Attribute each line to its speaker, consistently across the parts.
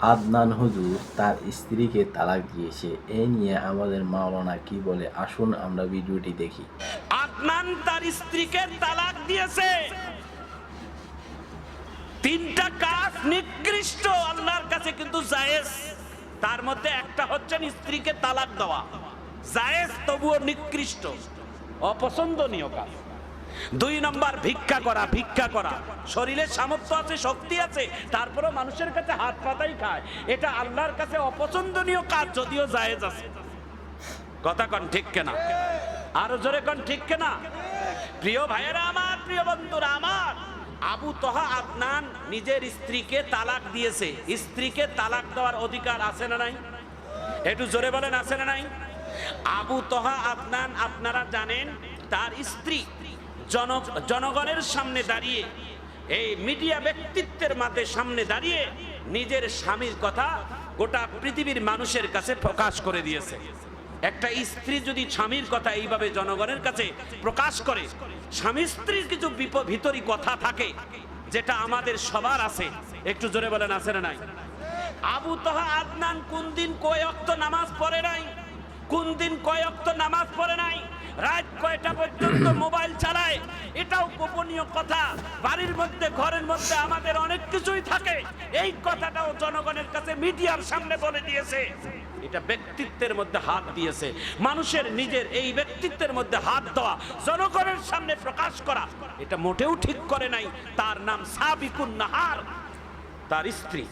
Speaker 1: আদনান হুজুর তার স্ত্রীকে তালাক দিয়েছে। এ নিয়ে আমাদের মাওলানা কি বলে? আসুন আমরা ভিডিওটি দেখি।
Speaker 2: আদনান তার স্ত্রীকে তালাক দিয়েছে। তিনটা কাজ নিকৃষ্ট আল্লাহর কাছে কিন্তু জায়েজ। তার মধ্যে একটা হচ্ছেন স্ত্রীকে তালাক দেওয়া। জায়েজ তবুও নিকৃষ্ট। অপছন্দনীয় কাজ। দুই নম্বর, ভিক্ষা করা ভিক্ষা করা। শরীরে সামর্থ্য আছে, শক্তি আছে, তারপরেও মানুষের কাছে হাত পাতাই খায়। এটা আল্লাহর কাছে অপছন্দনীয় কাজ, যদিও জায়েজ আছে। কথা কন ঠিক কেনা? আরও জোরে কন ঠিক কেনা? প্রিয় ভাইয়েরা আমার, প্রিয় বন্ধুরা আমার, আবু তহা আদনান নিজের স্ত্রীকে তালাক দিয়েছে। স্ত্রীকে তালাক দেওয়ার অধিকার আছে না নাই? একটু জোরে বলেন, আছে না নাই? আবু তহা আদনান, আপনারা জানেন, তার স্ত্রী জন জনগণের সামনে দাঁড়িয়ে, এই মিডিয়া ব্যক্তিত্বের মাঝে সামনে দাঁড়িয়ে নিজের স্বামীর কথা গোটা পৃথিবীর মানুষের কাছে প্রকাশ করে দিয়েছে। একটা স্ত্রী যদি স্বামীর কথা এইভাবে জনগণের কাছে প্রকাশ করে, স্বামী স্ত্রীর কিছু ভিতরি কথা থাকে, যেটা আমাদের সবার আছে। একটু জোরে বলেন, আছে না নাই? আবু তহা আদনান কোন দিন কয় অক্ত নামাজ পড়ে নাই? কোন দিন কয় অক্ত নামাজ পড়ে নাই? রাত কয়টা পর্যন্ত মোবাইল চালায়? এটাও গোপনীয় কথা। বাড়ির মধ্যে, ঘরের মধ্যে আমাদের অনেক কিছুই থাকে। এই কথাটাও জনগণের কাছে মিডিয়ার সামনে বলে দিয়েছে। এটা ব্যক্তিত্বের মধ্যে হাত দিয়েছে। মানুষের নিজের এই ব্যক্তিত্বের মধ্যে হাত দেওয়া, জনগণের সামনে প্রকাশ করা, এটা মোটেও ঠিক করে নাই। তার নাম সাবিকুন নাহার তার স্ত্রী।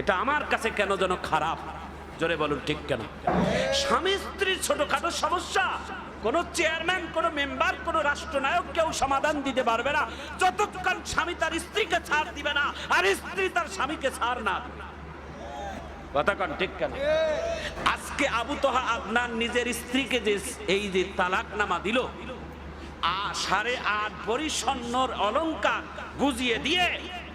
Speaker 2: এটা আমার কাছে কেন যেন খারাপ? জোরে বলুন, ঠিক কেন? স্বামী স্ত্রীর ছোটখাটো সমস্যা। কোন চেয়ারম্যান, কোন মেম্বার, কোন রাষ্ট্রনায়ক কেউ সমাধান দিতে পারবে না। যতক্ষণ স্বামী তার স্ত্রীকে ছাড় দিবে না, আর স্ত্রী তার স্বামীকে ছাড় না ঠিক কেন? আজকে আবু তোহা আদনান নিজের স্ত্রীকে যে এই যে তালাকনামা দিল, আ সাড়ে আট ভরি স্বর্ণর অলংকার বুঝিয়ে দিয়ে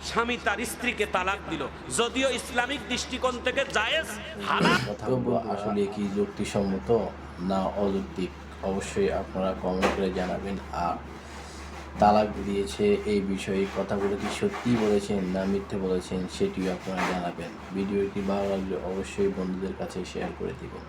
Speaker 2: স্বামী তার স্ত্রীকে তালাক দিল। যদিও ইসলামিক দৃষ্টিকোণ থেকে জায়েজ, হালাল।
Speaker 1: আসলে কি যুক্তিসম্মত না অযৌক্তিক অবশ্যই আপনারা কমেন্ট করে জানাবেন। আর তালাক দিয়েছে এই বিষয়ে কথাগুলো কি সত্যি বলেছেন না মিথ্যে বলেছেন সেটিও আপনারা জানাবেন। ভিডিওটি ভালো লাগলে অবশ্যই বন্ধুদের কাছে শেয়ার করে দিবেন।